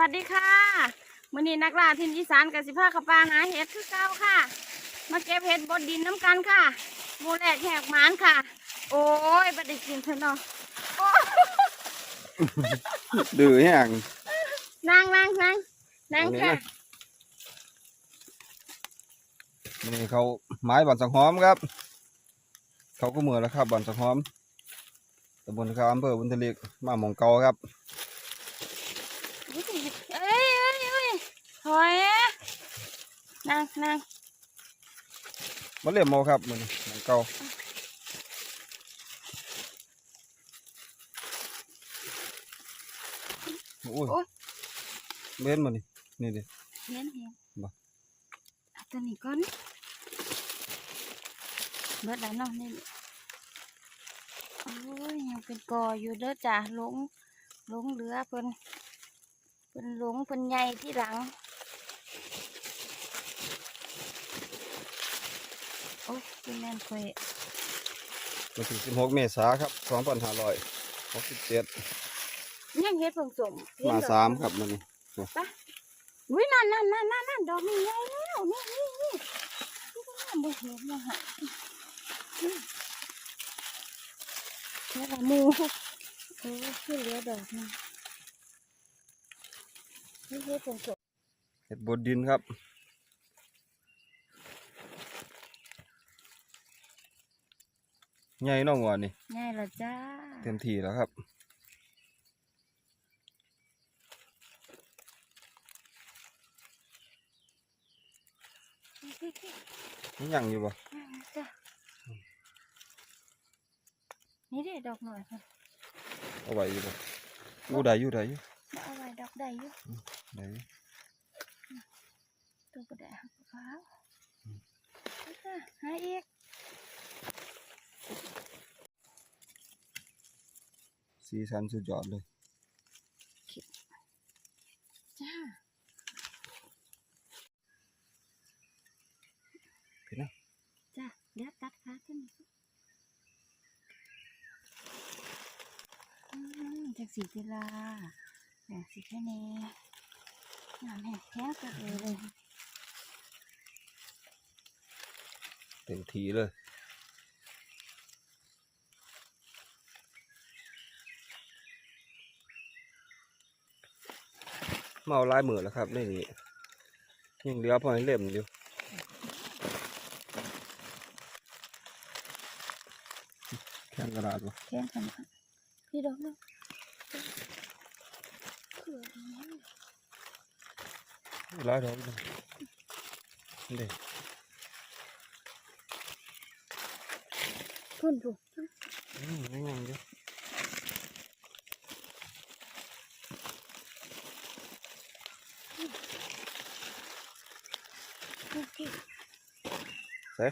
ห่างสวัสดีค่ะมื้อนี้นักล่าทินอีสานกับสิพาเข้าป่าหาเห็ดคือเก่าค่ะ มาเก็บเห็ดบดดินน้ำกันค่ะหมูแหลกแหกหมานค่ะ โอ้ยบัดได้กินเถอะเนาะโอ้ยดื้อแห้งนั่งนั่งนั่งนั่งเอาเนี่ยค่ะนะนี่เขาไม้บันสังหอมครับ เขาก็เหมือนแล้วครับบันสังหอมตำบลเขาอำเภอบุญทลิกมาหมองเกาครับ เอ้ยเอ้ยเอ้ย ถอยนั่งนั่งมาเรียมเมาครับมันหมองเกาโอ้ยเบ้นมานี่นี่ดิเห็นเห็นบ่เอาตัวนี้ก่อนเบิดแล้วเนาะนี่โอ้ยยังเป็นกออยู่เด้อจ้ะหลงหลงเหลือเพิ่นเพิ่นหลงเพิ่นใหญ่ที่หลัง โอ้ยเป็นแม่นข่อยมาถึง16 เมษาครับ2567ยังเฮ็ดผงสมเฮ็ดมาดอกสามครับมันนี่อุ้ยนั่นนั่นนั่นนั่นนั่นดอกนี่ใหญ่แล้วนี่นี่นี่นี่บ่เห็นนะฮะนี่แค่ละหมูโอ้ยคือเหลือดอกนึงนี่เฮ็ดผงสม เห็ดบดดินครับ ใหญ่เน้องวานี่ง่ายละจ้าเต็มที่แล้วครับนี่ยังอยู่บ่จ้านี่เด้ดอกหน่อยค่ะเอาไว้อยู่บ่อู้ได้อยู่ได้อยู่เอาไว้ดอกใดอยู่ได้อยู่ตัวกระแดหักขาวจ้าหาอีก สีสันสุดยอดเลยจ้าเห็นนะจ้าเดี๋ยวตัดขาขึ้นอีกอืมจากสีเวลาแบบสีแค่นี้งานแหกแค่กันเลยเต็มที่เลย เอาลายมือแล้วครับในนี้ยังเหลือพอให้เล่มอยู่แข้งกระดาษบ่แค่กันค่ะพี่ดอกนึงเขื่อนนี้ลายดอกนึงนี่เด้พุ่นพุ่นอืมยังยังอยู่ พุ่นพุ่นเซ่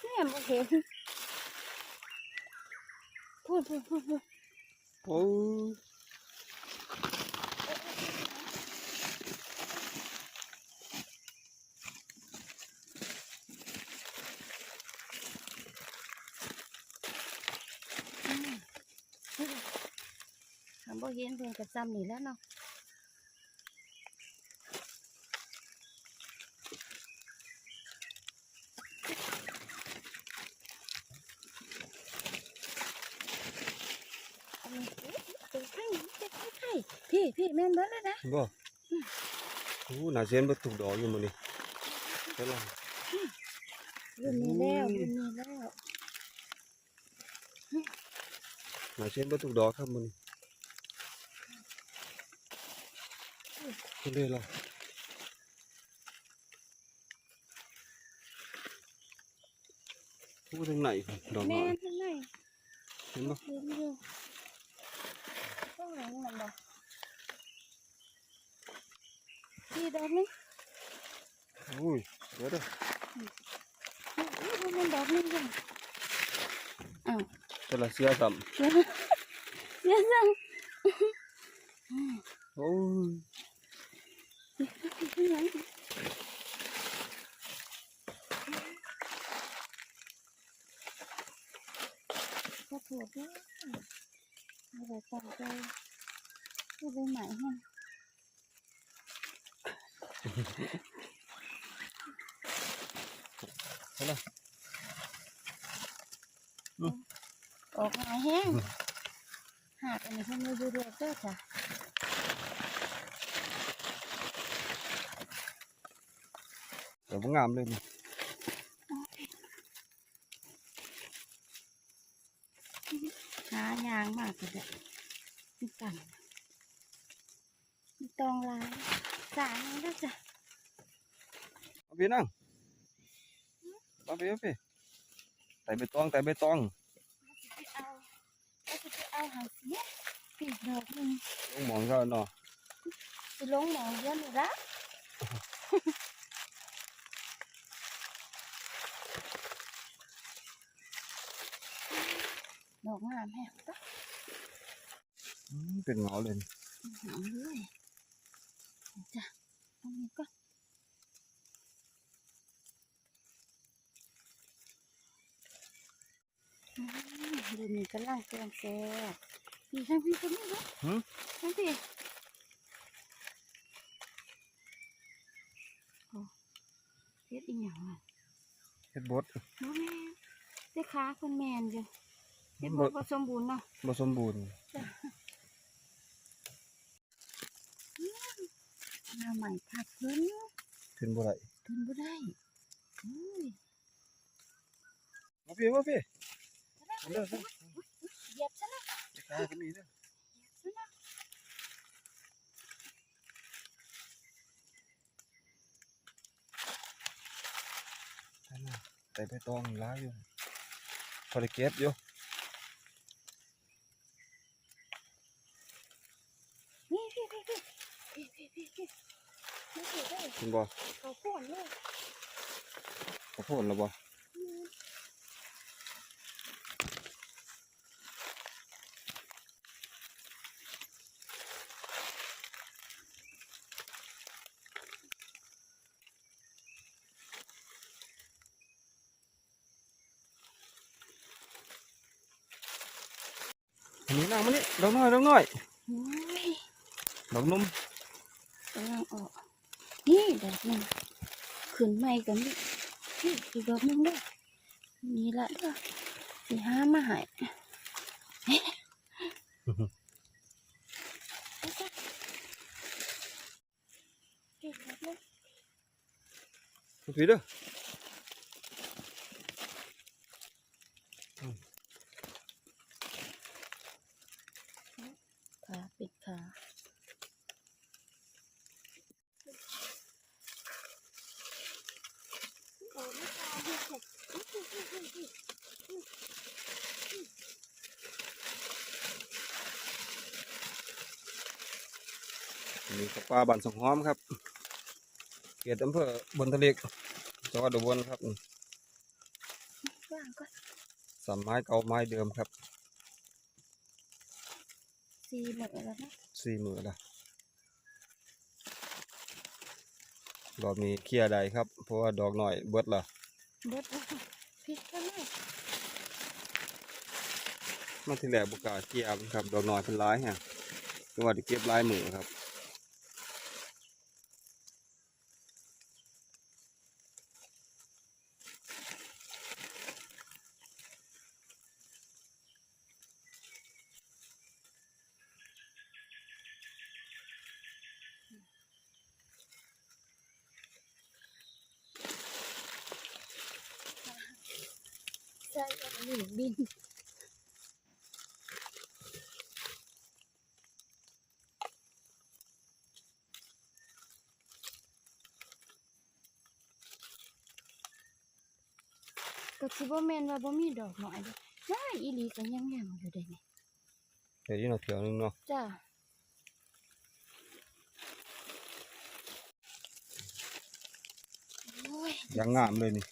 เนี่ยบ่เห็นพุ่นพุ่นพุ่นพุ่น โอ้ย หา บ่เห็นเพิ่นก็จำนี่แล้วเนาะพี่พี่แม่นเบิดแล้วนะบ่โอ้น่าเสียนบ่ถูกดอกอยู่มื้อนี้เฮ็ดล่รุ่นนี้แล้วรุ่นนี้แล้วน่าเสียนบ่ถูกดอกครับมื้อนี้ เฮ็ดเลยล่ะพูดถึงไหนดอกน้แม่อยนทั้งไหนเห็นบ่ ก็ถูกด้วยอะไรต่อไปก็ไปใหม่ให้เห็นไหมออกมาแห้งหากอันนี้เพิ่งไม่ดูดเด้อจ้ะ เดี๋ยวบ่งามเลยนี่หายางมากเลยมีกันมีตองลายสางเด้อจ้ะเอาพี่นั่งเอาพี่เอาพี่ไต่ใบตองไต่ใบตองไปเอาก็จะไปเอาหางเสียปีกดอกหนึ่งลงหมองเขาเนาะสิลงหมองเยอะเลยละ ดอกงามแฮะปะอืมเป็นเหงาเลยนี่หางเลยจ้ะตรงนี้ก็อืมเดี๋ยวนี้กำลังเตรียมแซ่บพี่ทั้งพี่ก็มีเนาะหึทั้งพี่โอ้เฮ็ดอีหยังอะเฮ็ดบดบ่แม่นแต่ขาคนแมนอยู่ เฮ็ดบ่บ่บ่สมบูรณ์เนาะบ่สมบูรณ์หน้าใหม่ผักเพิ่นขึ้นบ่ได้ทนบ่ได้อุ้ยมาพี่มาพี่เอาเด้อเด้อเหยียบซะนะขาก็มีเด้อเหยียบซะนะนั่นน่ะไต่ใบตองหลายอยู่พอได้เก็บอยู่ นี่พี่พี่พี่พี่พี่พี่พี่นี่สิได้ เห็นบ่เขาพ่นเลยข้าวโพดแล้วบ่อืมอันนี้นั่งมานี่ดอกน้อยดอกน้อยอุ้ยดอกนุ่ม กำลังออกนี่ด อกนึงขึ้นใหม่กันดิอีกดอกนึงเด้วยนี่ละด้อสิหามาให้เก็บดอกหนึ่งพี่เด้อ ขาปิดขา อันนี้ก็ปลาบ้านสงหอมครับ เขตอำเภอบนทะเลจังหวัดอุบลครับว่างก็สามไม้เก่าไม้เดิมครับสี่หมดแล้วนะสี่มือละรอบนี้เคลียร์ได้ครับ เพราะว่าดอกหน่อยเบิดละเบิดแล้วพริกก็ไม่มาที่แรกบุกล้าเคลียร์มันครับ ดอกหน่อยเป็นร้ายฮะจังหวัดเก็บหลายมือครับ บินก็สิบ่แม่นว่าบ่มีดอกหน่อยเด้อน้าอีหลีก็ยังยังอยู่เด้นี่เดี๋ยวนี้เราเถียวหนึงเนาะจ้าโอ้ยยังงามเลยนี่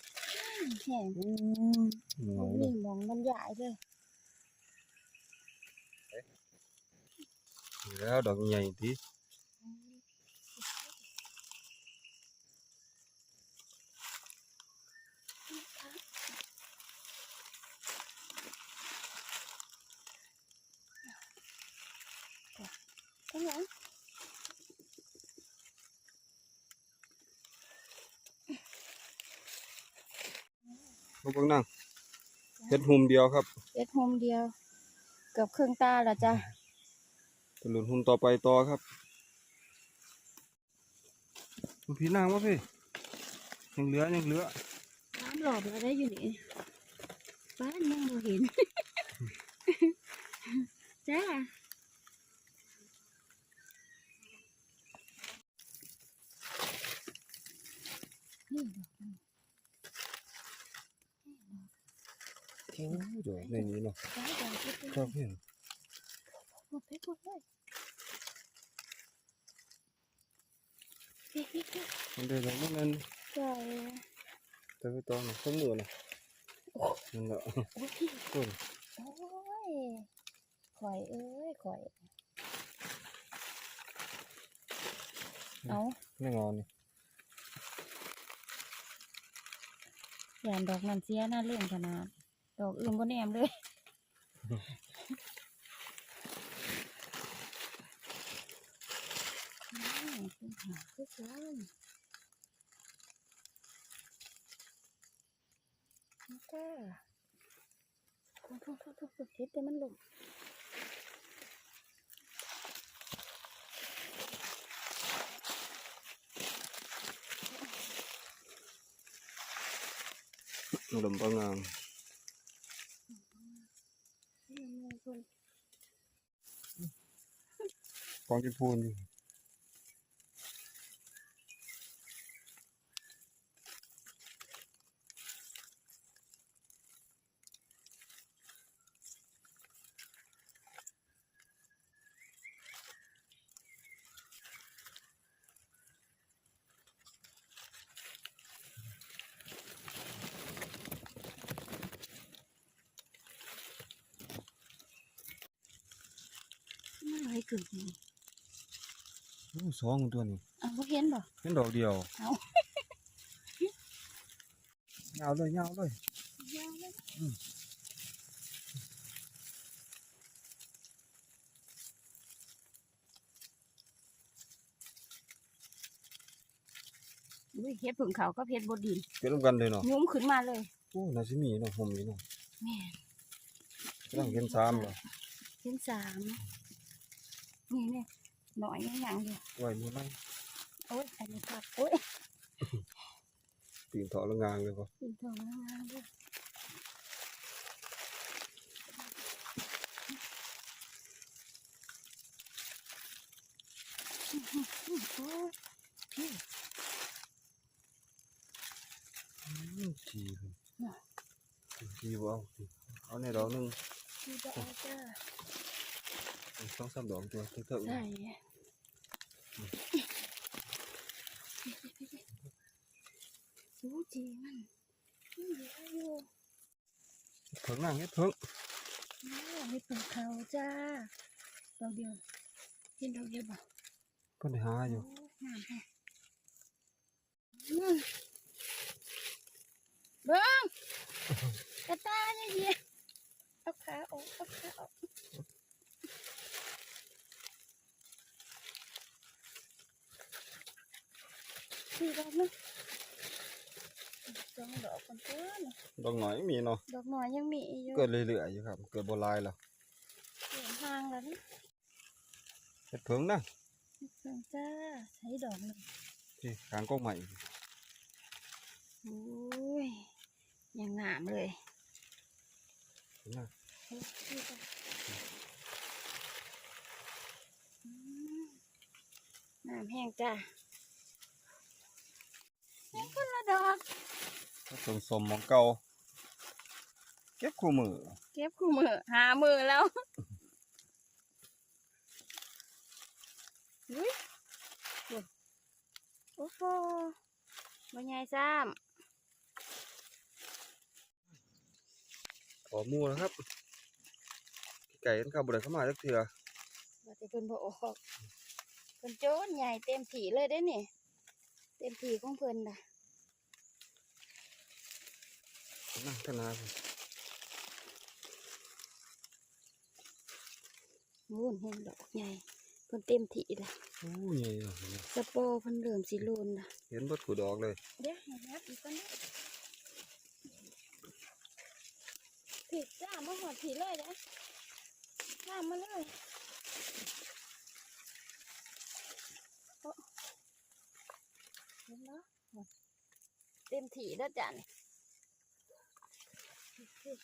แห้งเหงาบ่เลมียหมองบรรยายเด้อแล้วดอกใหญ่ที น มา เบิ่งนั่งเฮ็ดหุ่มเดียวครับเอ็ดโฮมเดียว เกือบครึ่งตาแล้วจ้ะตะลุนหุ่มต่อไปต่อครับดูพี่นางวะพี่ยังเหลือยังเหลือน้ำหลอบแล้วได้อยู่นี่บ้านยังบ่เห็นจ้านี่ โอ้ยเดี๋ยวในนี้เนาะครับเห็นหมดไปหมดเลยเฮ้ยเฮ้ยเฮ้ยมันได้แล้วมันจ้าแต่ไปต่อนะข้างมือนะนั่นแหละโอ้ยพี่ต้นโอ้ยข่อยเอ้ยข่อย เอาไม่งอนนี่แยนดอกนันเสียน่าเล่นขนาด ดอกอื่นก็แนมเลยอืมเป็นหาคือกันนี่จ้าทุกทุกทุกทุกทุกเฮ็ดแต่มันหลงลมประงาม อืมคน กองจะพูนอยู่มั นอะไรเกิดนี่โอ้สองตัวนี้อ้าวบ่เห็นบ่เป็นดอกเดียวเอายาวเลยยาวเลยยาวเลยอืมอุ้ยเฮ็ดผึ่งเขาก็เฮ็ดบดดินเป็นร่วมกันเลยเนาะยุ้มขึ้นมาเลยโอ้น่าสิมีเนาะผมนี่เนาะแม่กำลังเห็นสามเหรอเห็นสามนี่เนี่ย หน่อยยังยังอยู่ไว้มือไล่โอ้ยอันนี้ครับโอ้ยตื่นเถาะละงางเลยปะเป็นทองงามด้วยโอ้ยพี่ทีทีบ่เอาสิเอาในดอกหนึงพี่จะเอาจ้า สองสามดอกตัวเถิงใช่สูจีมันมันเยอะอยู่ๆเถิงนั่งเฮ็ดเถิงน้าไม่เป็นเขาจ้าดอกเดียวเห็นดอกเดียวบ่เพิ่นได้หาอยู่โอ้งามแฮะอืมเบิ้งกระตายเนี่ยเหี้ยเอาขาออกเอาขาออก สี่ดอกนะสองดอกคนตัวนะดอกหน่อยมีเนาะดอกหน่อยยังมีอยู่เกิดเรื่อยๆอยู่ครับ เกิดบ่หลายแล้วเสียงห่างแล้วนี่เฮ็ดเถิงนะเพิ่งจ้าใช้ดอกหนึ่งที่กลางกกใหม่โอ้ยยังงามเลยเห็นนะเฮ้ยนี่จ้ะอืมน้ำแห้งจ้า นี่คนละดอกถ้าสมสมๆหมองเก่าเก็บคู่มือ เก็บคู่มือหามือแล้วอุ้ยโอ้โหบรรยายซ้ขอหมูแล้วครับ ไก่กันเข้าบ่ได้เข้ามาจักเทื่อำว่าแต่เพิ่นบ่ออกเพิ่นโจนใหญ่เต็มถีเลยได้นี่ เต็มถีของเพิ่นน่ะนั่งทนาพุ่นวุ่นเห็นดอกใหญ่เพิ่นเต็มถีละโอ้ยใหญ่เนาะสปอร์เพิ่นเริ่มสิโลนละเห็นเบิดกูดอกเลยเดี๋ยวให้นับอีกก่อนนะผิดจ้ามาหอดผิดเลยนะจ้ามาเลยโอ้เห็นเนาะเต็มถี่แล้วจ้ะนี่นี่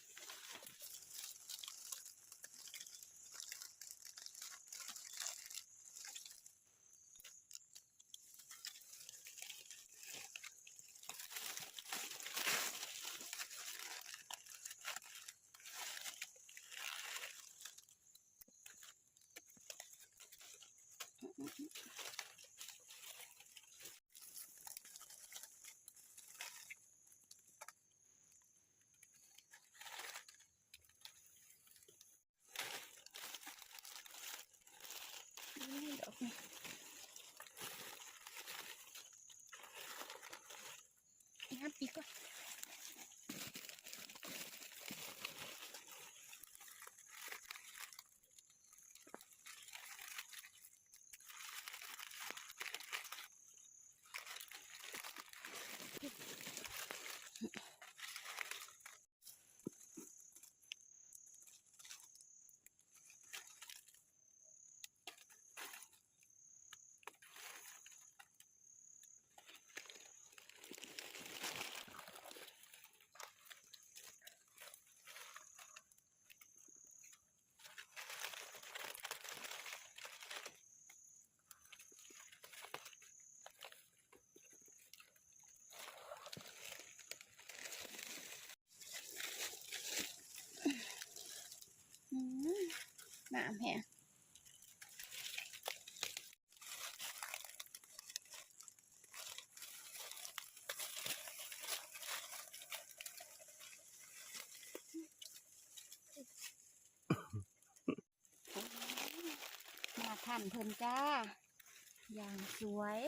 งั น้ำแห้งมาทำเพิ่นจ้า อย่างสวย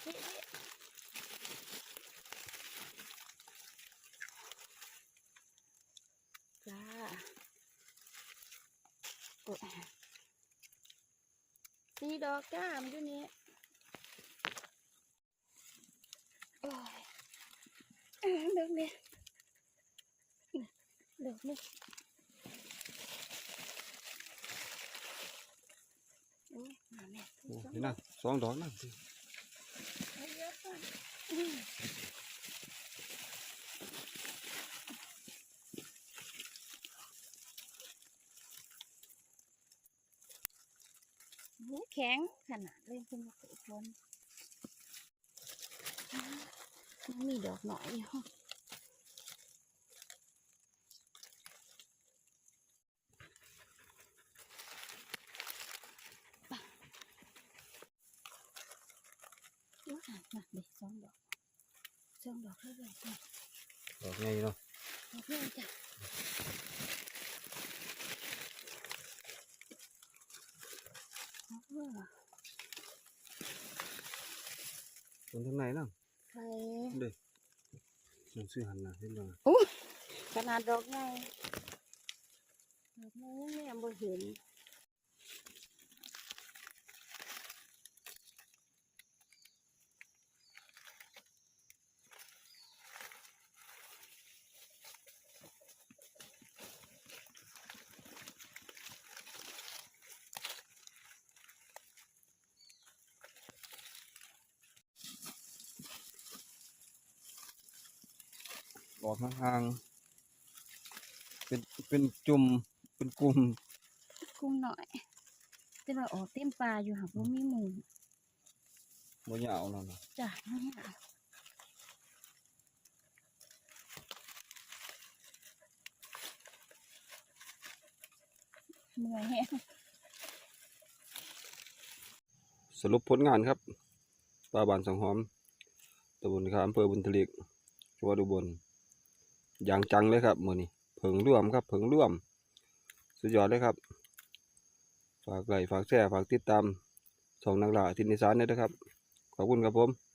เฮ้ยๆจ้าโอ้ย สีดอกก้ามอยู่นี้โอ้ยดอกนี้ดอกนี้โอ้ยนี่นะสองดอกนะ เอาเยอะก่อนอืมโอ้ย แข็งขนาดเลยคุณมาเกิดฝนมันมีดอกหน่อยอยู่ว้าน่ะเด็กสองดอกสองดอกเลยเลยจ้ะดอกไงเนาะดอกเลยจ้ะดอกเลย ตรงทางไหนน่ะใครเด้มันซื้อหันน่ะเห็นบ่ ขนาดด อกใหญ่ดอกใหญ่ยังแม่บ่เห็นดอกห่างๆเป็นเป็นจุ่มเป็นกลุ่มกุ้งหน่อย แต่ว่าออกเต็มปลาอยู่หากว่ามีหมูบ่ยาวนั่นน่ะจ้ะเนี่ยเหนื่อยแฮะสรุปผลงานครับปลาบานสังหอมตำบลขามอำเภอบุญทลิกจังหวัดอุบล อย่างจังเลยครับมือนี้เพิงร่วมครับเพิงร่วม สุดยอดเลยครับ ฝากไลค์ฝากแชร์ฝากติดตามช่องนักล่าทินิสานด้วยนะครับ ขอบคุณครับผม